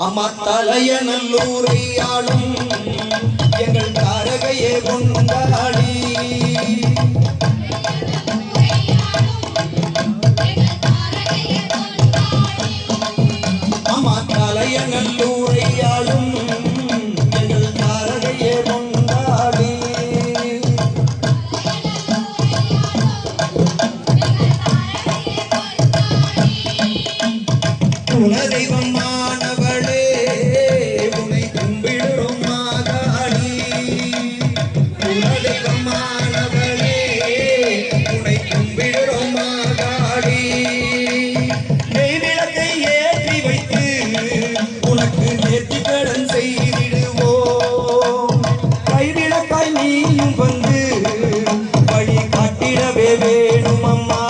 அம்மா தலைய நல்லூரை ஆளும் காட்டிடவே வேணும் அம்மா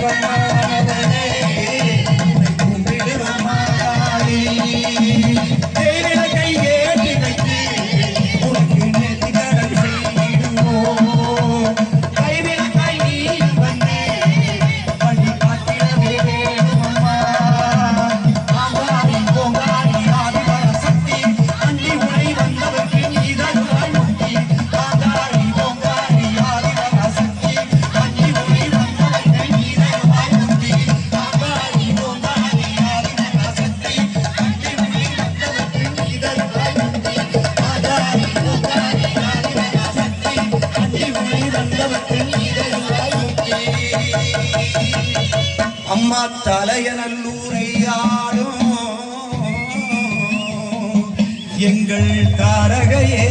Brahma அம்மா தலையநல்லூரை ஆடும் எங்கள் தாரகையே.